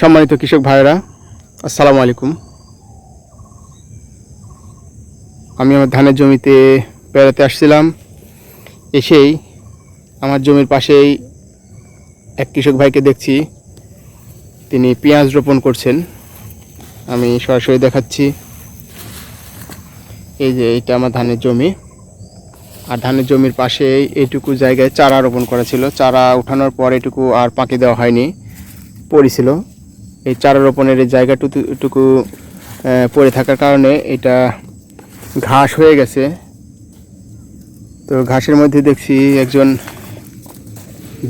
সম্মানিত কৃষক ভাইরা আসসালামু আলাইকুম। আমি আমার ধানের জমিতে বেড়াতে আসছিলাম। এসেই আমার জমির পাশেই এক কৃষক ভাইকে দেখছি। তিনি পেঁয়াজ রোপণ করছেন। আমি সরাসরি দেখাচ্ছি। এই যে এটা আমার ধানের জমি। আর ধানের জমির পাশে এইটুকু জায়গায় চারা রোপণ করা ছিল। চারা উঠানোর পর এটুকু আর পাকে দেওয়া হয়নি। পড়েছিল এই চারা রোপণের এই জায়গাটুকু পড়ে থাকার কারণে এটা ঘাস হয়ে গেছে। তো ঘাসের মধ্যে দেখছি একজন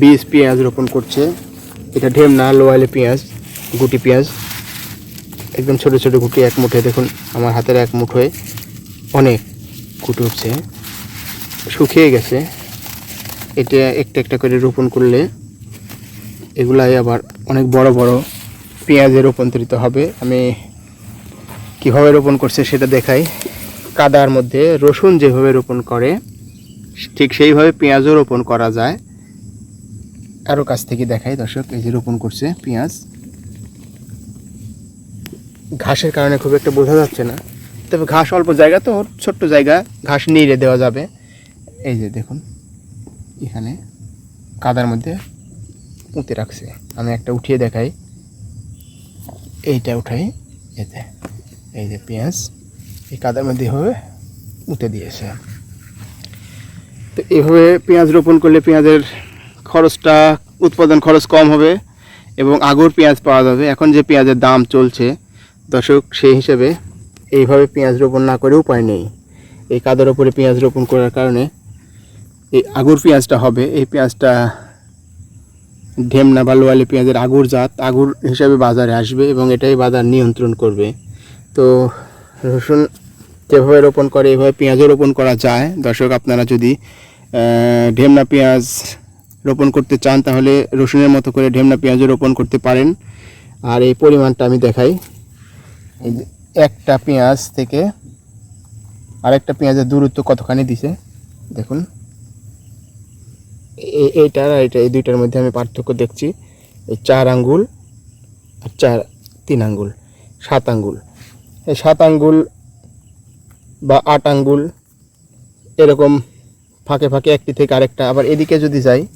বীজ পেঁয়াজ রোপণ করছে। এটা ঢেমনা লোয়ালে পেঁয়াজ, গুটি পেঁয়াজ। একদম ছোট ছোট গুটি, এক মুঠে, দেখুন, আমার হাতের এক মুঠোয় অনেক গুটি উঠছে। শুকিয়ে গেছে। এটা একটা একটা করে রোপণ করলে এগুলাই আবার অনেক বড় বড় পেঁয়াজে রূপান্তরিত হবে। আমি কীভাবে রোপণ করছে সেটা দেখাই। কাদার মধ্যে রসুন যেভাবে রোপণ করে, ঠিক সেইভাবে পেঁয়াজও রোপণ করা যায়। আরও কাছ থেকে দেখাই দর্শক, এই যে রোপণ করছে পেঁয়াজ। ঘাসের কারণে খুব একটা বোঝা যাচ্ছে না। তবে ঘাস অল্প জায়গা তো ছোট্ট জায়গা, ঘাস নিড়ে দেওয়া যাবে। এই যে দেখুন, এখানে কাদার মধ্যে পুঁতে রাখছে। আমি একটা উঠিয়ে দেখাই। এইটা উঠাই, এতে, এই যে পেঁয়াজ, এই কাদার মধ্যে এভাবে উঠে দিয়েছে। তো এভাবে পেঁয়াজ রোপণ করলে পেঁয়াজের খরচটা, উৎপাদন খরচ কম হবে এবং আগর পেঁয়াজ পাওয়া যাবে। এখন যে পেঁয়াজের দাম চলছে, দর্শক, সেই হিসেবে এইভাবে পেঁয়াজ রোপণ না করে উপায় নেই। এই কাদার ওপরে পেঁয়াজ রোপণ করার কারণে এই আগুর পেঁয়াজটা হবে, এই পেঁয়াজটা ঢেমনা বা পেঁয়াজের আগুর জাত, আগুর হিসাবে বাজারে আসবে এবং এটাই বাজার নিয়ন্ত্রণ করবে। তো রসুন যেভাবে রোপণ করে, এভাবে পেঁয়াজও রোপণ করা যায়। দর্শক, আপনারা যদি ঢেমনা পেঁয়াজ রোপণ করতে চান, তাহলে রসুনের মতো করে ঢেমনা পেঁয়াজও রোপণ করতে পারেন। আর এই পরিমাণটা আমি দেখাই। এই যে একটা পেঁয়াজ থেকে আরেকটা পেঁয়াজের দূরত্ব কতখানি দিছে? দেখুন। এ- এইটা আর এটা এই দুইটার মধ্যে আমি পার্থক্য দেখছি। এই চার আঙ্গুল আর চার, তিন আঙ্গুল, সাত আঙ্গুল। এই সাত আঙ্গুল বা আট আঙ্গুল এরকম ফাঁকে ফাঁকে একটি থেকে আরেকটা। আবার এদিকে যদি যাই,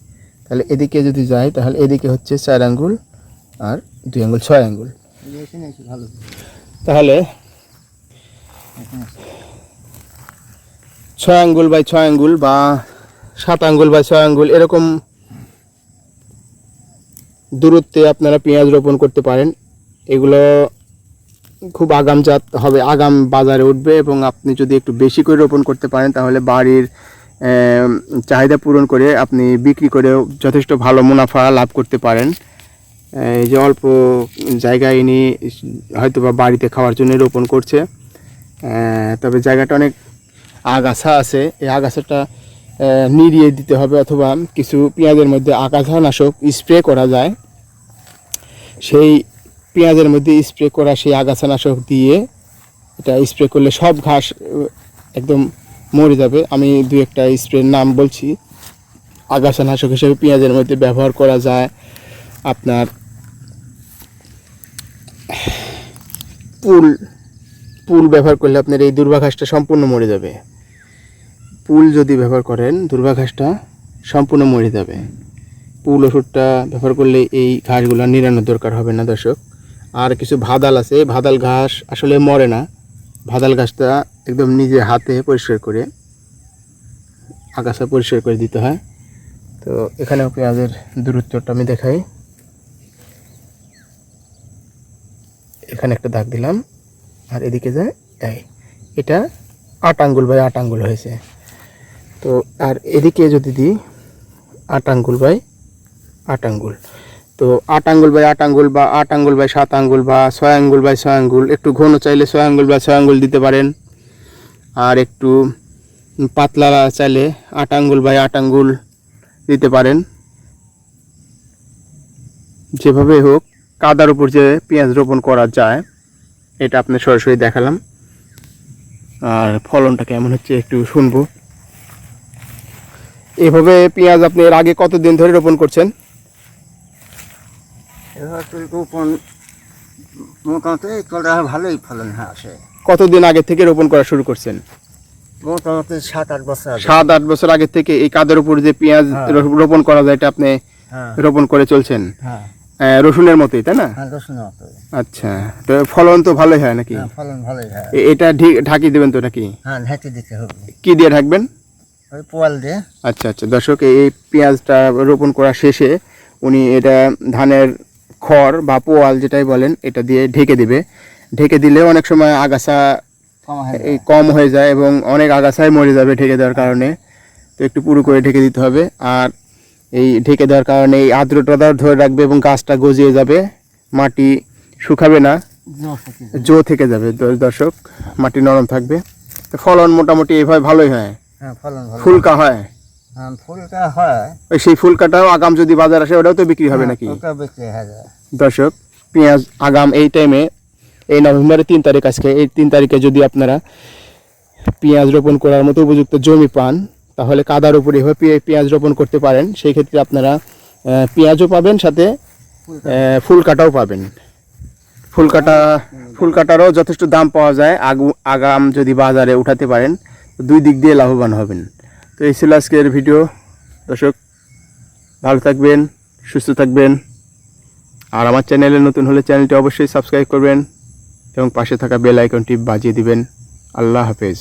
তাহলে এদিকে যদি যাই, তাহলে এদিকে হচ্ছে চার আঙ্গুল আর দুই আঙ্গুল, ছয় আঙ্গুল। তাহলে ছয় আঙ্গুল বাই ছয় আঙ্গুল বা সাত আঙ্গুল বা ছয় আঙ্গুল এরকম দূরত্বে আপনারা পেঁয়াজ রোপণ করতে পারেন। এগুলো খুব আগাম জাত হবে, আগাম বাজারে উঠবে এবং আপনি যদি একটু বেশি করে রোপণ করতে পারেন তাহলে বাড়ির চাহিদা পূরণ করে আপনি বিক্রি করেও যথেষ্ট ভালো মুনাফা লাভ করতে পারেন। এই যে অল্প জায়গায় ইনি হয়তো বা বাড়িতে খাওয়ার জন্য রোপণ করছে। তবে জায়গাটা অনেক আগাছা আছে। এই আগাছাটা নিড়িয়ে দিতে হবে অথবা কিছু পেঁয়াজের মধ্যে আগাছা নাশক স্প্রে করা যায়। সেই পেঁয়াজের মধ্যে স্প্রে করা সেই আগাছা নাশক দিয়ে এটা স্প্রে করলে সব ঘাস একদম মরে যাবে। আমি দু একটা স্প্রের নাম বলছি। আগাছা নাশক হিসেবে পেঁয়াজের মধ্যে ব্যবহার করা যায়। আপনার পুল পুল ব্যবহার করলে আপনার এই দুর্বা ঘাসটা সম্পূর্ণ মরে যাবে। পুল যদি ব্যবহার করেন দুর্বা ঘাসটা সম্পূর্ণ মরে যাবে। পুল ওষুধটা ব্যবহার করলে এই ঘাসগুলো নিরানোর দরকার হবে না, দর্শক। আর কিছু ভাদাল আছে, ভাদাল ঘাস আসলে মরে না। ভাদাল ঘাসটা একদম নিজে হাতে পরিষ্কার করে, আগাছা পরিষ্কার করে দিতে হয়। তো এখানেও পেঁয়াজের দূরত্বটা আমি দেখাই। এখানে একটা দাগ দিলাম, আর এদিকে যায় এটা আট আঙ্গুল বাই আট আঙ্গুল হয়েছে। তো আর এদিকে যদি দিই, আট আঙ্গুল বাই আট আঙ্গুল। তো আট আঙ্গুল বাই আট আঙ্গুল বা আট আঙ্গুল বাই সাত আঙ্গুল বা ছয় আঙ্গুল বাই ছয় আঙ্গুল, একটু ঘন চাইলে ছয় আঙ্গুল বাই ছয় আঙ্গুল দিতে পারেন। আর একটু পাতলা চাইলে আট আঙ্গুল বাই আট আঙ্গুল দিতে পারেন। যেভাবে হোক, কাদার উপর যে পেঁয়াজ রোপণ করা যায়, এটা আপনি সরাসরি দেখালাম। আর ফলনটা কেমন হচ্ছে একটু শুনব। এভাবে পেঁয়াজ আপনি এর আগে কতদিন ধরে রোপণ করছেন? এবার মোটামুটি ভালোই ফলন আসে। কতদিন আগে থেকে রোপণ করা শুরু করছেন? মোটামুটি সাত আট বছর আগে। সাত আট বছর আগে থেকে এই কাদের উপর যে পেঁয়াজ হ্যাঁ। রোপণ করা যায় এটা আপনি হ্যাঁ। রোপণ করে চলছেন? হ্যাঁ। রসুনের মতোই তাই না? আচ্ছা তো ফলন তো ভালোই হয় নাকি? ফলন ভালোই হয়। এটা ঢাকি দেবেন তো নাকি? হ্যাঁ ঢেকে দিতে হবে। কি দিয়ে ঢাকবেন? পোয়াল দিয়ে। আচ্ছা আচ্ছা। দর্শক এই পেঁয়াজটা রোপণ করা শেষে উনি এটা ধানের খড় বা পোয়াল যেটাই বলেন এটা দিয়ে ঢেকে দিবে। ঢেকে দিলে অনেক সময় আগাছা কম এই কম হয়ে যায় এবং অনেক আগাছায় মরে যাবে ঢেকে দেওয়ার কারণে। তো একটু পুরো করে ঢেকে দিতে হবে। আর এই ঢেকে দেওয়ার কারণে এই আর্দ্রতা ধরে রাখবে এবং গাছটা গজিয়ে যাবে। মাটি শুকাবে না। জো থেকে যাবে। দর্শক মাটি নরম থাকবে। তো ফলন মোটামুটি এইভাবে ভালোই হয়। হ্যাঁ ফলন ভালো। ফুলকা হয়? হ্যাঁ ফুলটা হয়। ওই সেই ফুলকাটাও আগাম যদি বাজার আসে ওটাও তো বিক্রি হবে হ্যাঁ, নাকি? বিক্রি হয়ে দর্শক পেঁয়াজ আগাম এই টাইমে এই নভেম্বরের তিন তারিখ আজকে এই তিন তারিখে যদি আপনারা পেঁয়াজ রোপণ করার মতো উপযুক্ত জমি পান তাহলে কাদার উপরে এভাবে পেঁয়াজ রোপণ করতে পারেন। সেই ক্ষেত্রে আপনারা পেঁয়াজও পাবেন সাথে ফুল কাটাও পাবেন। ফুল কাটা ফুল কাটারও যথেষ্ট দাম পাওয়া যায়। আগু আগাম যদি বাজারে উঠাতে পারেন দুই দিক দিয়ে লাভবান হবেন। তো এই ছিল আজকের ভিডিও। দর্শক, ভালো থাকবেন, সুস্থ থাকবেন। আর আমার চ্যানেলে নতুন হলে চ্যানেলটি অবশ্যই সাবস্ক্রাইব করবেন এবং পাশে থাকা বেল আইকনটি বাজিয়ে দিবেন। আল্লাহ হাফেজ।